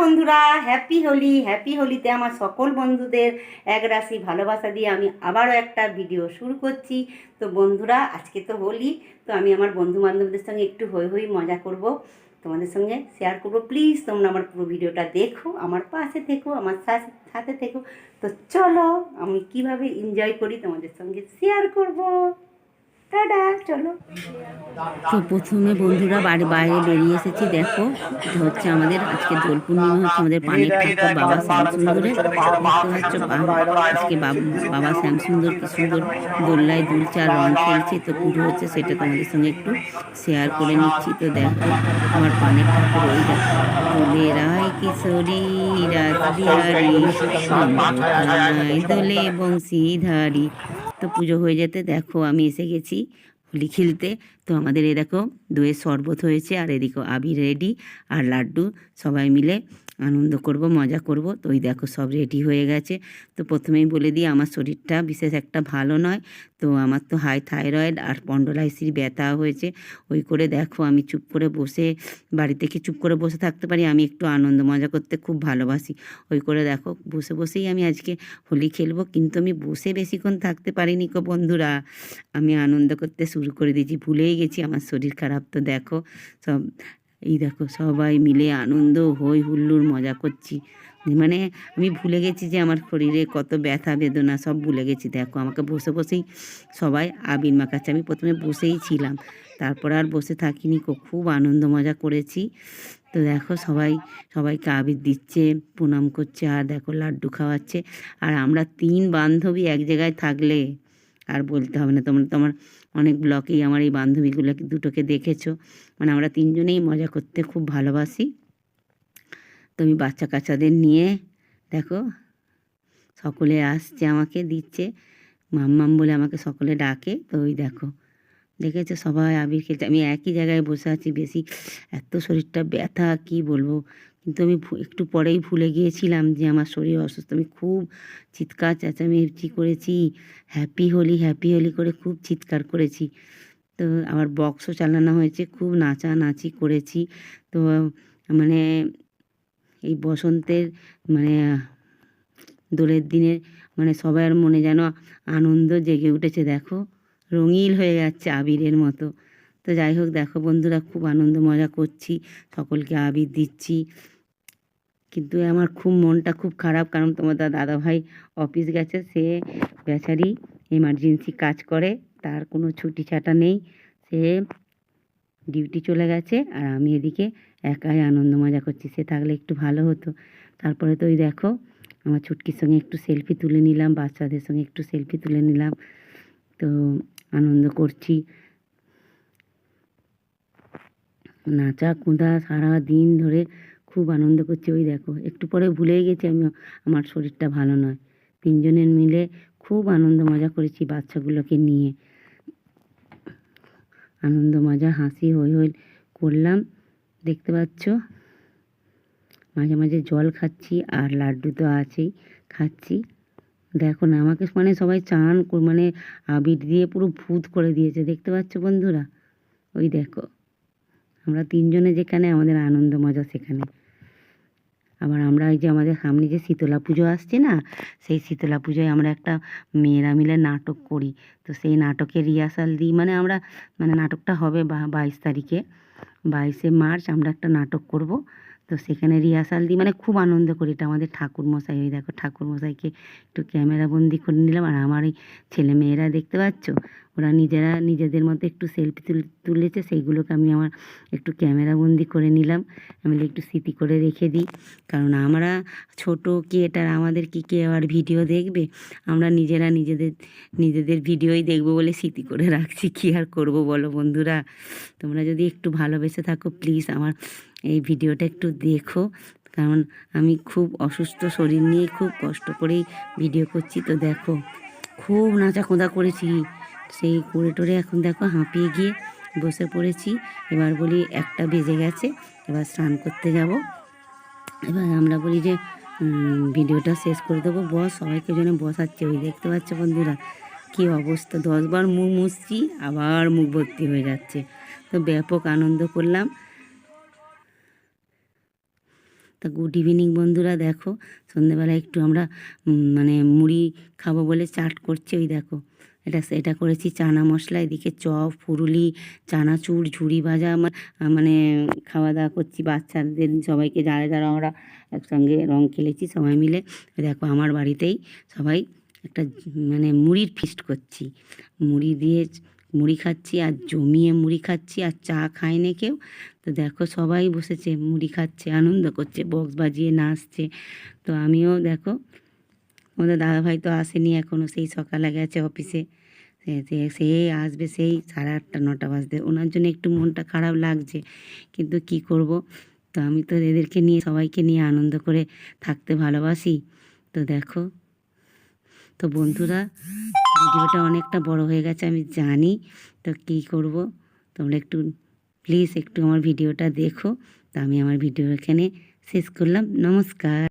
বন্ধুরা happy Holi happy হোলিতে আমার সকল বন্ধুদের এক রাশি ভালোবাসা দিয়ে আমি আবারও একটা ভিডিও শুরু করছি। তো বন্ধুরা, আজকে তো হোলি, তো আমি আমার বন্ধু বান্ধবদের সঙ্গে একটু হই হই মজা করব। তোমাদের সঙ্গে শেয়ার করব। প্লিজ তোমরা আমার পুরো ভিডিওটা দেখো, আমার পাশে থেকো, আমার সাথে থেকো। তো চলো, আমি কীভাবে এনজয় করি তোমাদের সঙ্গে শেয়ার করব। তো প্রথমে বন্ধুরা বাড়ি বাইরে বেরিয়ে এসেছি, দেখো। হচ্ছে আমাদের আজকে দোল পূর্ণিমা, হচ্ছে আমাদের পানির ঠাকুর বাবা শ্যামসুন্দরের। দেখতে পাচ্ছ আজকে বাবু শ্যামসুন্দর কি সুন্দর দোল্লায় আর রং খেলছে তো পুজো হচ্ছে সেটা তোমাদের সঙ্গে একটু শেয়ার করে নিচ্ছি। তো দেখো, আমার পানির ঠাকুর ওই দেখো দোলে রায় কিশোরী, রাজবিহারী দোলে বংশীধারী। তো পুজো হয়ে যেতে দেখো, আমি এসে গেছি। হোলি খেলতে। তো আমাদের এরকম দইয়ের শরবত হয়েছে, আর এদিকে আবির রেডি, আর লাড্ডু সবাই মিলে। আনন্দ করব, মজা করব। তো ওই দেখো সব রেডি হয়ে গেছে। তো প্রথমেই বলে দিই, আমার শরীরটা বিশেষ একটা ভালো নয়। তো আমার তো হাই থাইরয়েড আর পন্ডলাইসির ব্যথা হয়েছে। ওই করে দেখো, আমি চুপ করে বসে, বাড়িতে কি চুপ করে বসে থাকতে পারি? আমি একটু আনন্দ, মজা করতে খুব ভালোবাসি। ওই করে দেখো, বসে বসেই আমি আজকে হোলি খেলব। কিন্তু আমি বসে বেশিক্ষণ থাকতে পারিনি কো বন্ধুরা। আমি আনন্দ করতে শুরু করে দিয়েছি, ভুলেই গেছি। আমার শরীর খারাপ তো দেখো, সব এই দেখো সবাই মিলে আনন্দ, হই হুল্লুর মজা করছি। মানে আমি ভুলে গেছি যে আমার শরীরে কত ব্যথা, বেদনা, সব ভুলে গেছি। দেখো আমাকে বসে বসেই সবাই আবির মাখাচ্ছে। আমি প্রথমে বসেই ছিলাম, তারপর আর বসে থাকিনি খুব আনন্দ মজা করেছি। তো দেখো সবাই, সবাইকে আবির দিচ্ছে, প্রণাম করছে, আর দেখো লাড্ডু খাওয়াচ্ছে। আর আমরা তিন বান্ধবী এক জায়গায় থাকলে আর বলতে হবে না। তোমরা তোমার অনেক ব্লকেই আমার এই বান্ধবীগুলো দুটোকে দেখেছ। মানে আমরা তিনজনেই মজা করতে খুব ভালোবাসি। তুমি বাচ্চা কাচ্চাদের নিয়ে দেখো, সকলে আসছে আমাকে, দিচ্ছে। মাম্মাম বলে আমাকে সকলে ডাকে। তো ওই দেখো, দেখেছ? সবাই আবির খেলছে। আমি একই জায়গায় বসে আছি, বেশি এত শরীরটা ব্যথা, কি বলব? কিন্তু আমি একটু পরেই ভুলে গিয়েছিলাম যে আমার শরীর অসুস্থ। আমি খুব চিৎকার চেঁচামেচি করেছি, হ্যাপি হোলি হ্যাপি হোলি করে খুব চিৎকার করেছি। তো আবার বক্সও চালানো হয়েছে, খুব নাচানাচি করেছি। তো মানে এই বসন্তের মানে দোলের দিনের মানে সবার মনে যেন আনন্দ জেগে উঠেছে, দেখো? রঙিল হয়ে যাচ্ছে আবিরের মতো। তো যাই হোক, দেখো বন্ধুরা, খুব আনন্দ মজা করছি, সকলকে আবির দিচ্ছি। কিন্তু আমার খুব মনটা খুব খারাপ, কারণ তোমার দা- দাদা অফিস গেছে, সে বেচারি এমার্জেন্সি কাজ করে, তার কোনো ছুটি ছাটা নেই, সে ডিউটি চলে গেছে, আর আমি এদিকে একাই আনন্দ মজা করছি, সে থাকলে একটু ভালো হতো। তারপরে তো ওই দেখো, আমার ছুটকির সঙ্গে একটু সেলফি তুলে নিলাম, বাচ্চাদের সঙ্গে একটু সেলফি তুলে নিলাম, তো আনন্দ করছি। নাচা কুঁদা সারা দিন ধরে খুব আনন্দ করছি। ওই দেখো, একটু পরে ভুলেই গেছি আমি আমার শরীরটা ভালো নয়। তিনজনের মিলে খুব আনন্দ মজা করেছি বাচ্চাগুলোকে নিয়ে। আনন্দ মজা, হাসি হই হই করলাম। দেখতে পাচ্ছ? মাঝে মাঝে জল খাচ্ছি আর লাড্ডু তো আছেই, খাচ্ছি। দেখো না, আমাকে মানে সবাই চান মানে আবির দিয়ে পুরো ভূত করে দিয়েছে। দেখতে পাচ্ছ বন্ধুরা? ওই দেখো, আমরা তিনজনে যেখানে, আমাদের আনন্দ মজা সেখানে। আবার আমরা এই যে আমাদের সামনে যে শীতলা পুজো আসছে না, সেই শীতলা পুজোয় আমরা একটা মেয়েরা মিলে নাটক করি। তো সেই নাটকের রিহার্সাল দিই। মানে আমরা মানে নাটকটা হবে বাইশ তারিখে। বাইশে মার্চ আমরা একটা নাটক করব। তো সেখানে রিহার্সাল দিই। মানে খুব আনন্দ করি। এটা আমাদের ঠাকুর মশাই ওই দেখো ঠাকুর মশাইকে একটু ক্যামেরা বন্দি করে নিলাম। আর আমার ছেলে মেয়েরা দেখতে পাচ্ছ? ওরা নিজেরা নিজেদের মতো একটু সেলফি তুলেছে, সেইগুলোকে আমি আমার একটু ক্যামেরা বন্দি করে নিলাম। আমি একটু স্মৃতি করে রেখে দিই। কারণ আমরা ছোট কে, এটা আমাদের কি, কে আবার ভিডিও দেখবে? আমরা নিজেরা নিজেদের নিজেদের ভিডিওই দেখব বলে স্মৃতি করে রাখছি। কী আর করব বলো বন্ধুরা? তোমরা যদি একটু ভালোবেসে থাকো প্লিজ আমার এই ভিডিওটা একটু দেখো। কারণ আমি খুব অসুস্থ শরীর নিয়ে খুব কষ্ট করেই ভিডিও করছি। তো দেখো, খুব নাচা কোঁদা করেছি। সেই করে টোরে এখন দেখো হাঁপিয়ে গিয়ে বসে পড়েছি। এবার বলি একটা বেজে গেছে, এবার স্নান করতে যাব। এবার আমরা বলি যে ভিডিওটা শেষ করে দেবো। বস, সবাইকে জন্য বসাচ্ছে ওই দেখতে পাচ্ছ বন্ধুরা, কী অবস্থা। দশবার মুখ মুছছি, আবার মুখ ভর্তি হয়ে যাচ্ছে। তো ব্যাপক আনন্দ করলাম। তা গুড ইভিনিং বন্ধুরা দেখো। সন্ধেবেলা একটু আমরা মানে মুড়ি খাব বলে চাট করছি, ওই দেখো। এটা এটা করেছি চানা মশলা, এদিকে চপ, ফুরুলি, চানাচুর, ঝুড়ি ভাজা মা- মানে খাওয়া দাওয়া করছি বাচ্চাদের, সবাইকে যারা যারা আমরা একসঙ্গে রং খেলেছি সবাই মিলে। দেখো আমার বাড়িতেই সবাই একটা মানে মুড়ির ফিস্ট করছি। মুড়ি দিয়ে মুড়ি খাচ্ছি আর জমিয়ে মুড়ি খাচ্ছি আর চা খায় না কেউ। তো দেখো সবাই বসেছে, মুড়ি খাচ্ছে, আনন্দ করছে, বক্স বাজিয়ে নাচছে। তো আমিও দেখো, আমাদের দাদাভাই তো আসেনি এখনও সেই সকালে গেছে অফিসে। সে আসবে সেই সাড়ে আটটা, নটা বাজতে। ওনার জন্য একটু মনটা খারাপ লাগছে, কিন্তু কি করব? তো আমি তো এদেরকে নিয়ে, সবাইকে নিয়ে আনন্দ করে থাকতে ভালোবাসি। তো দেখো, তো বন্ধুরা ভিডিওটা অনেকটা বড় হয়ে গেছে, আমি জানি। তো কি করব? তোমরা একটু প্লিজ একটু আমার ভিডিওটা দেখো। তো আমি আমার ভিডিও এখানে শেষ করলাম। নমস্কার।